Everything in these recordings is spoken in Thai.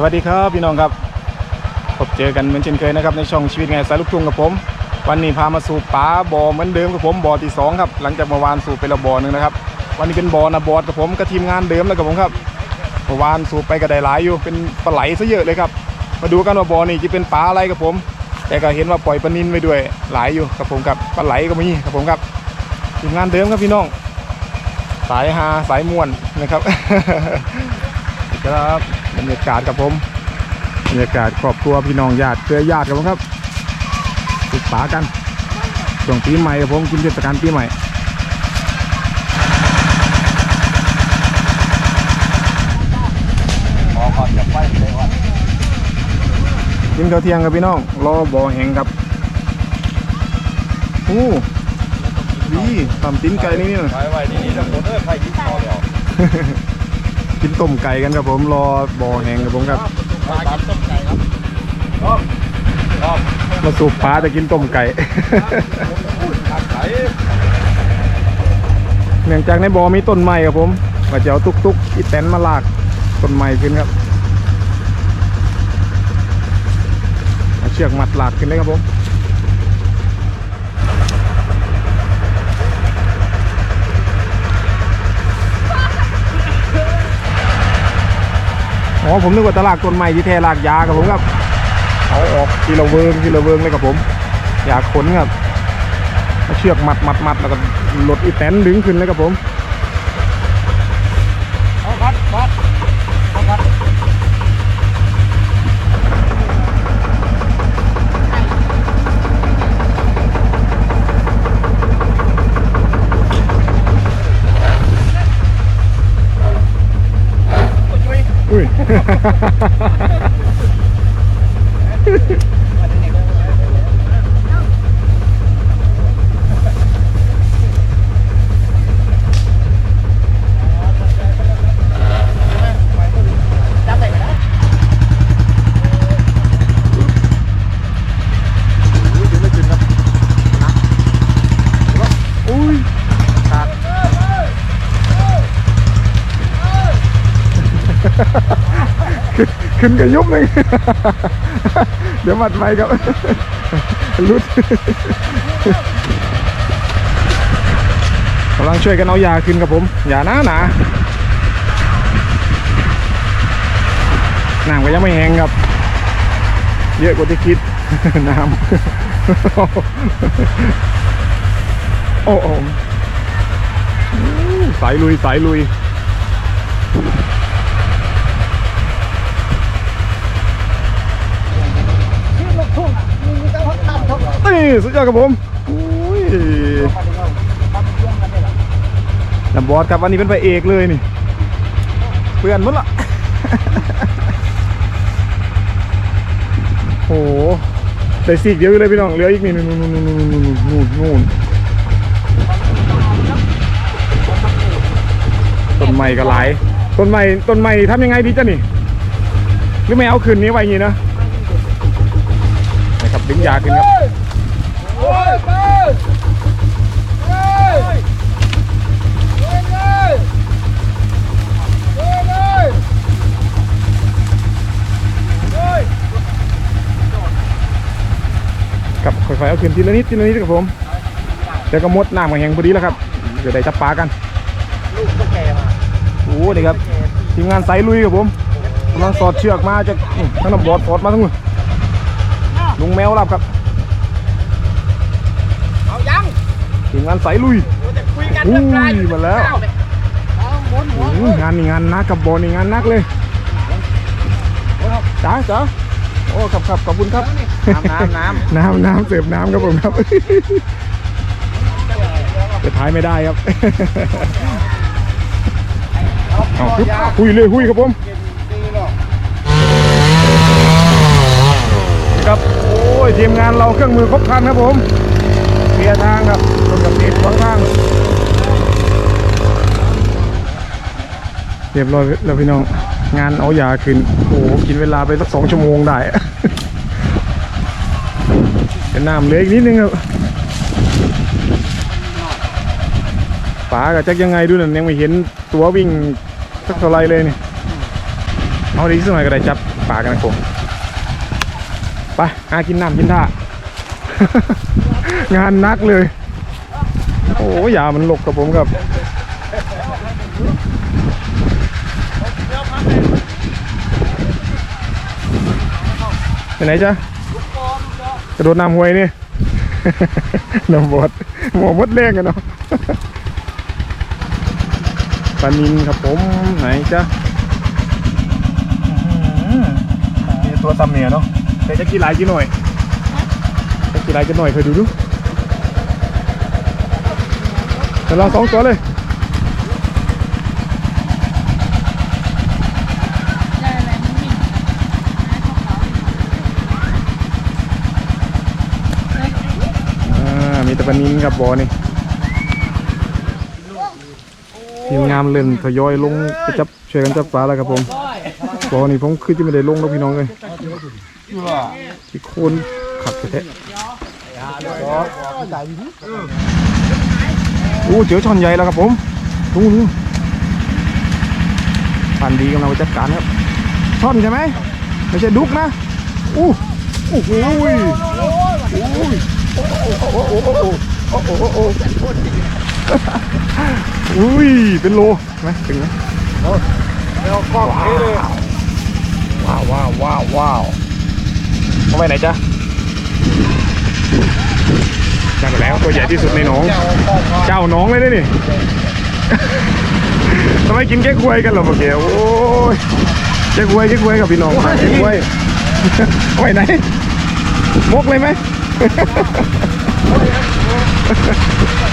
สวัสดีครับพี่น้องครับพบเจอกันเหมือนเช่นเคยนะครับในช่องชีวิตไงสายลูกทุ่งกับผม วันนี้พามาสู่ป่าบ่อเหมือนเดิมกับผมบ่อที่สองครับหลังจากเมื่อวานสูบไปและบ่อหนึ่งนะครับวันนี้เป็นบ่อนะบอดกับผมกับทีมงานเดิมแล้วกับผมครับเมื่อวานสูบไปก็ได้หลายอยู่เป็นปลาไหลซะเยอะเลยครับ มาดูกันว่าบ่อนี่จะเป็นปลาอะไรกับผม แต่ก็เห็นว่าปล่อยปลานินไปด้วยหลายอยู่กับผมครับปลาไหลก็มีกับผมครับทีมงานเดิมครับพี่น้อง สายฮาสายม่วนนะครับครับ บรรยากาศกับผมบรรยากาศครอบครัวพี่น้องญาติเครือญาติกับผมครับติดปากันช่วงปีใหม่กับผมกินเทศกาลปีใหม่ขอขอจะไปเลยว่ากินข้าวเที่ยงกับพี่น้องรอบ่อแหงครับโอ้ดีทำตีนไก่นี่นี่นะไปไว้นี่นี่ทั้งหมดเออใครยิ้มคอเดียว กินต้มไก่กันครับผมรอบ่อแหงกับผมครับปลาต้มไก่ครับครับครับมาสูบปลาแต่กินต้มไก่ขาไก่ เนื่องจากในบ่อมีต้นไม้ครับผมว่าจะเอาตุกตุกๆอีแตนมาลากต้นไม้ขึ้นครับเอาเชือกมัดลากขึ้นเลยครับผม อ๋อผมนึกว่าตลาดต้นไม้ที่แท้ลากยาครับผมครับเอาออกทีละเวิงทีละเวิงเลยครับผม อยากขนครับเชือกมัดมัดมัดแล้วก็หลดอีแตนดึงขึ้นเลยครับผม Ha ha ha ha ha! ขึ้นกับยุบเลยเดี๋ยวมัดไว้ครับรุดกำลังช่วยกันเอายาขึ้นครับผมยาหนาหนาน้ำก็ยังไม่แห้งครับ เยอะกว่าที่คิดน้ำโอ้โหสายลุยสายลุย ชื่อลูกทุ่งอะมีมีแต่ว่าทำทุก นี่สุดยอดครับผมอุ้ยทำช่วงกันได้หรอนับอสครับวันนี้เป็นพระเอกเลยนี่เพื่อนมั้งละโอ้โหได้สีกเดียวอยู่เลยพี่น้องเหลืออีกนี่นู่นนู่นนู่นนู่นนู่นนู่นต้นไม้ก็หลายต้นไม้ต้นไม้ทำยังไงดีจ้ะนี่หรือไม่เอาคืนนี้ไว้อย่างงี้นะนะครับดึงยาขึ้นครับ กับค่อยๆเอาขึ้นทีละนิดทีละนิดครับผมเดี๋ยวก็มดน้ำมาแห้งพอดีแล้วครับเดี๋ยวได้จับปลากันลูกตุ๊กแกมาโอ้นี่ครับทีมงานสายลุยครับผมกำลังสอดเชือกมาจากอื้อทั้งน้ำบอดสอดมาทั้งมือลุงแมวรับครับเอายังทีมงานสายลุยโอ้แต่คุยกันอุ้เรื่องปลายมาแล้วเอาหมุนหัวอื้องานนี่งานนักกับบอลนี่งานนักเลยจ้าจ้า โอ้ครับครับขอบคุณครับ น้ำน้ำน้น้ำน้ำเสิร์ฟน้ำครับผมครับจะท้ายไม่ได้ครับเอาปึ๊บหุยเลยหุยครับผมครับโอ้ยทีมงานเราเครื่องมือครบครันครับผมเคลียร์ทางครับตรงกับติดขวางทางเรียบร้อยแล้วพี่น้อง งานเอายาขึ้น โอ้โหกินเวลาไปสักสองชั่วโมงได้เป็นน้ำเหลืออีกนิดนึงครับป๋ากับจักยังไงดูนั่นยังไม่เห็นตัววิ่งสักเท่าไรเลยนี่เอาดีสักหน่อยก็ได้จับปลากันนะผมไปหากินน้ำกินท่างานนักเลย โอ้ยามันหลกกับผมครับ ไปไหนจ๊ะกระโดดน้ำห้วยนี่ น้ำบดหมอมดแรงกันเนาะปลานินครับผมไหนจ๊ะมีตัวตำเนี่ยเนาะแต่จะกี่ลายกี่หน่อยจะกี่ลายกี่หน่อยเคยดูดูเดี๋ยวเราสองตัวเลย ปลานินครับบอนี่ทีมงานเล่นทยอยลงไปจับช่วยกันจับปลาแล้วครับผมบอนี่ผมคือจะไม่ได้ลงแล้วพี่น้องเลยที่โคนขัดแท้โอ้เจอช่อนใหญ่แล้วครับผมดูดูพันดีกำลังไปจัดการครับช่อนใช่ไหมไม่ใช่ดุกนะอู้โอ้โหโอ้ยโอ้โห โอ้โหโอ้โหโอ้โหโอ้โหอุ้ย เป็นโลไหมถึงไหมแล้วกล้องนี้เลยว้าวว้าวว้าวว้าวเอาไปไหนจ๊ะนั่นแล้วตัวใหญ่ที่สุดในหนอง เจ้าเจ้ากล้องหนองเลยนะนี่ทำไมกินแก้ควยกันเหรอเมื่อกี้โอ้ยแก้ควยแก้ควยกับพี่น้องมาแก้ควยเอาไปไหนมกเลยไหม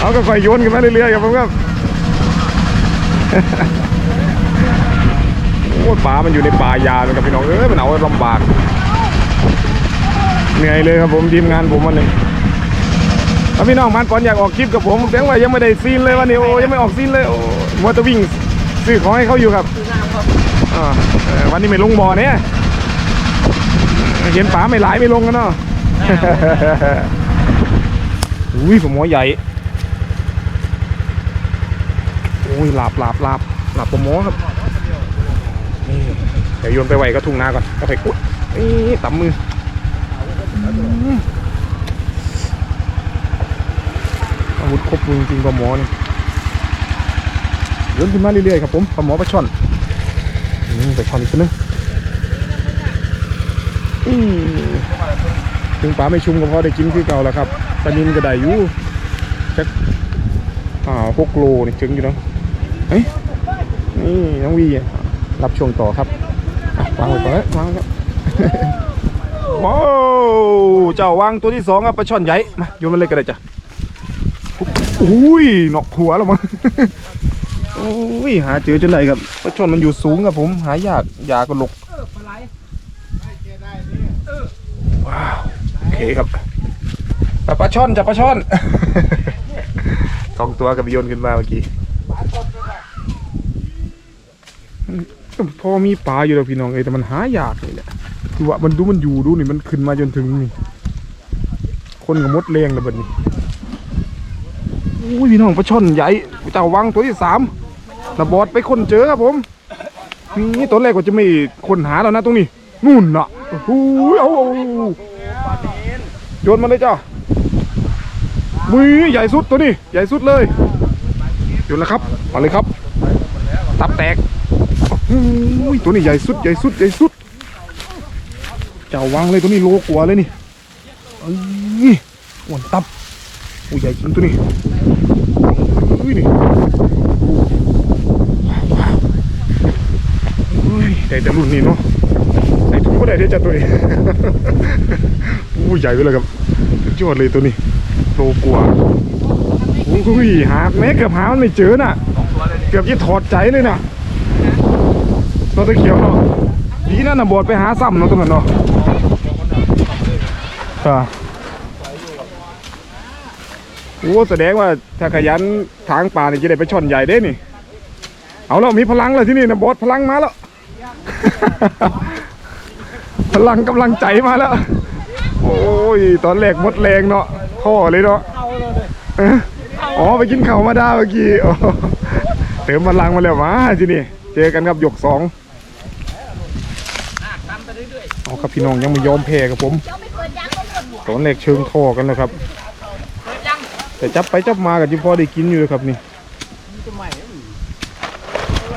เอาก็ค่อยโยนกันมาเรื่อยๆครับผมครับโอ้ปลามันอยู่ในป่ายาเลยครับพี่น้องเอ้ยมันเอาลำบากเหนื่อยเลยครับผมทีมงานผมวันนี้แล้วพี่น้องมันก่อนอยากออกคลิปกับผมแบงว่ายังไม่ได้ซีนเลยวันนี้โอ้ยังไม่ออกซีนเลยโอ้มัวแต่วิ่งซื้อของให้เขาอยู่ครับวันนี้ไม่ลงบ่อเนี่ยเห็นปลาไม่หลายไม่ลงกันเนาะ อุ้ยผมหัวใหญ่โอ้ยหลาบหลาบหลาบหลาบปมหมอครับนี่เดี๋ยวโยนไปไหวก็ทุ่งนาก่อนก็ไปกุดนี่ตำมืออาวุธครบมือจริงๆปลาหมอนี่โยนขึ้นมาเรื่อยๆครับผมปลาหมอปลาช่อนอืมปลาช่อนอีกตัวนึงอืมถึงปลาไม่ชุ่มก็พอได้กินคือเก่าแล้วครับ ปลานินก็ได้อยู่จักอ่าหกโลนี่ถึงอยู่เนาะเฮ้ยนี่น้องวีรับช่วงต่อครับวางไว้ก่อนวางครับว้าวเจ้าวางตัวที่สองครับปลาช่อนใหญ่มาโยนมาเลยก็ได้จ้ะอุ้ยหนอกหัวแล้วมั้งอุ้ยหาเจอจนไหนครับปลาช่อนมันอยู่สูงครับผม หายากยาก็หลกว้าวโอเคครับ ปลาปลาช่อนจับปลาช่อน สองตัวกับโยนขึ้นมาเมื่อกี้มันพอมีปลาอยู่แล้วพี่น้องเอ้ยแต่มันหายากนี่แหละคือว่ามันดูมันอยู่ดูนี่มันขึ้นมาจนถึงนี่คนกับมดแรงแล้วบัดนี้อุ้ยพี่น้องปลาช่อนใหญ่เจ้าวังตัวที่สามระบอดไปคนเจอครับผมนี่ตอนแรกก็จะไม่คนหาแล้วนะตรงนี้นู่นน่ะโอ้โหเอาเอาโยนมาเลยจ้า มือใหญ่สุดตัวนี้ใหญ่สุดเลยโยนแล้วครับมาเลยครับ ตับแตกโอ้โหตัวนี้ใหญ่สุดใหญ่สุดใหญ่สุดเจ้าวางเลยตัวนี้โลกว่าเลยนี่เอ้ยอ้วนตับโอ้ใหญ่จริงตัวนี้เอ้ยนี่ว้าวว้าวเฮ้ยได้แต่รุ่นนี้เนาะใส่ถุงก็ได้เดี๋ยวจัดตัวนี้อู้ใหญ่ไปเลยครับสุดยอดเลยตัวนี้ โลกว่าอุ้ยหาแม้เกือบหามันไม่เจอน่ะ เกือบจะถอดใจเลยน่ะตัวตะเขียวเนาะดีนั่นน่ะบอดไปหาซ้ำเนาะตรงนั้นเนาะอ่าโอ้แสดงว่าถ้าขยันทางป่านี่จะได้ไปช่อนใหญ่เด้นี่ เอาแล้วมีพลังแล้วที่นี่นะบอสพลังมาแล้ว พลังกำลังใจมาแล้ว โอ้ย ตอนแรกหมดแรงเนาะ ท่อเลยเนาะเอ๋อไปกินเขามาดาเมื่อกี้เติมพลังมาแล้วมาที่นี่เจอกันครับหยกสองเอาครับพี่น้องยังไม่ยอมแพ้ครับผมตอนแรกเชิงท่อกันแล้วครับแต่จับไปจับมากับจิพอได้กินอยู่เลยครับนี่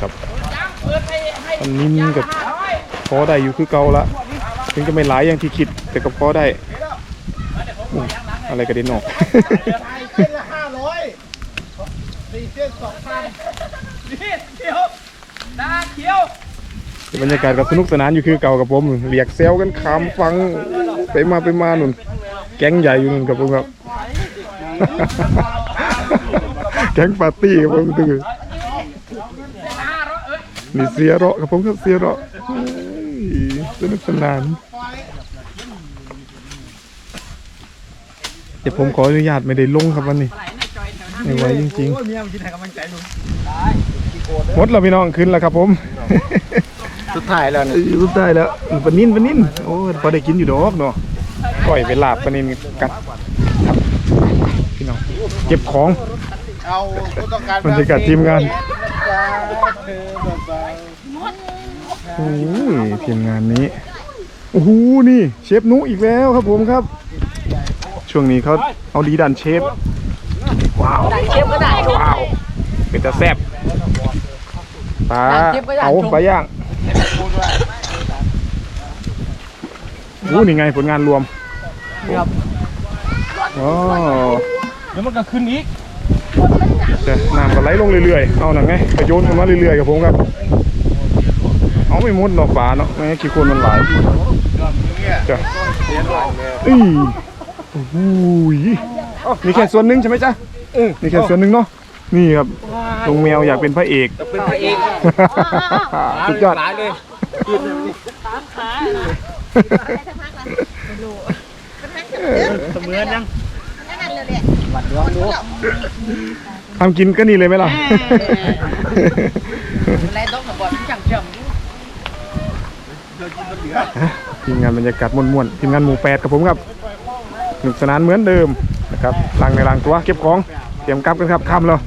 ครับอันนี้กับพอได้อยู่คือเก่าละถึงจะไม่หลายอย่างที่คิดแต่ก็พอได้ อะไรกระเด็นออกเส้นละห้าร้อยสี่เส้นสองพันบรรยากาศกับสนุกสนานอยู่คือเก่ากับผมเรียกเซลกันขามฟังไปมาไปมาหนุนแก๊งใหญ่อยู่นุ่นกับผมครับแก๊งปาร์ตี้ครับผมตื่นนี่เสียเราะกับผมครับเสียเราะเฮ้ยสนุกสนาน เดี๋ยวผมขออนุญาตไม่ได้ลงครับวันนี้ไม่ไหวจริงโอ้ยเมียมันกินให้กำลังใจหนุ่มๆหมดแล้วพี่น้องขึ้นแล้วครับผมสุดท้ายแล้วเอ้ยสุดท้ายแล้วปลานิ่นปลานิ่นโอ้ยพอได้กินอยู่ดอกเนาะก้อยไปลาบปลานิ่นกัดครับพี่น้องเก็บของเอาผู้ต้องการบรรยากาศทีมงานเธอแบบโอ้ยทีมงานนี้โอ้โหนี่เชฟนุอีกแล้วครับผมครับ ช่วงนี้เขาเอาดีดันเชฟ ว้าวเชฟก็ได้ชมว้าว เป็นตาแซ่บปลาดันเชฟก็อยากเอาชมปลาย่างโอ้นี่ไงผลงานรวมครับอ๋อแล้วมันก็ขึ้นอีกแต่น้ำก็ไหลลงเรื่อยๆ เอาหนังไงกระโยนขึ้นมาเรื่อยๆกับผมครับ เอาไม่หมดดอกป่าเนาะไม่งั้นขี้โคนมันหลายจ้ะอี โอ้โหยนี่แค่ส่วนหนึ่งใช่ไหมจ๊ะนี่แค่ส่วนหนึ่งเนาะนี่ครับลุงแมวอยากเป็นพระเอก เป็นพระเอกสุดยอดหลายเลยเสมือนยังทำกินก็นี่เลยไหมล่ะอะไรต้องมาบอกจังเจิมทีมงานบรรยากาศม่วนๆทีมงานหมู่แปดกับผมครับส นุกสนานเหมือนเดิมนะครับล้างในล้างตัวเก็บของเตรียมกลับกันครับค่ำแล้ว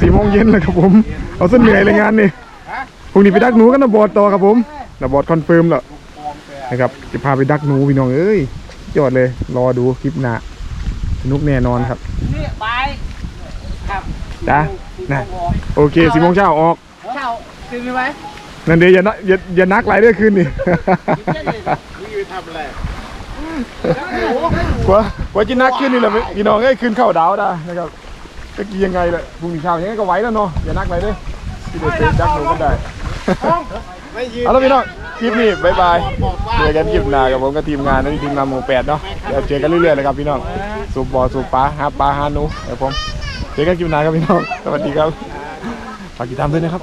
สี่โมงเย็นแล้วครับผม เอาเส้นเหนื่อยเลยงานนี่พรุ่งนี้ไปดักหนูกันนะบอดต่อครับผมนะบอดคอนเฟิร์มแล้วนะครับจะพาไปดักหนูพี่น้องเอ้ยยอดเลยรอดูคลิปหน้าสนุกแน่นอนครับนี่ไปครับจ้านะโอเคสี่โมงเช้าออกเช่าคือมีไหมนั่นเดี๋ยวอย่านักอย่าอย่านักหลายเรื่องขึ้นนี่นี่ทำอะไร กว่ากว่าจะนักขึ้นนี่แหละพี่น้องเอ้ยขึ้นเข้าดาวได้นะครับตะกี้ยังไงแหละพรุ่งนี้เช้ายังไงก็ไหวแล้วเนาะอย่านักไปเลยที่เด็ดเด็ดดักหนูกันได้ไม่ยืนเอาละพี่น้องคลิปนี้บายบายเจอกันคลิปหน้ากับผมกับทีมงานนั่นทีมงานหมู่แปดเนาะเดี๋ยวเจอกันเรื่อยๆเลยครับพี่น้องสูบบ่อสูบปลาหาปลาหาหนูเดี๋ยวผมเจอกันคลิปหน้าครับพี่น้องสวัสดีครับฝากติดตามด้วยนะครับ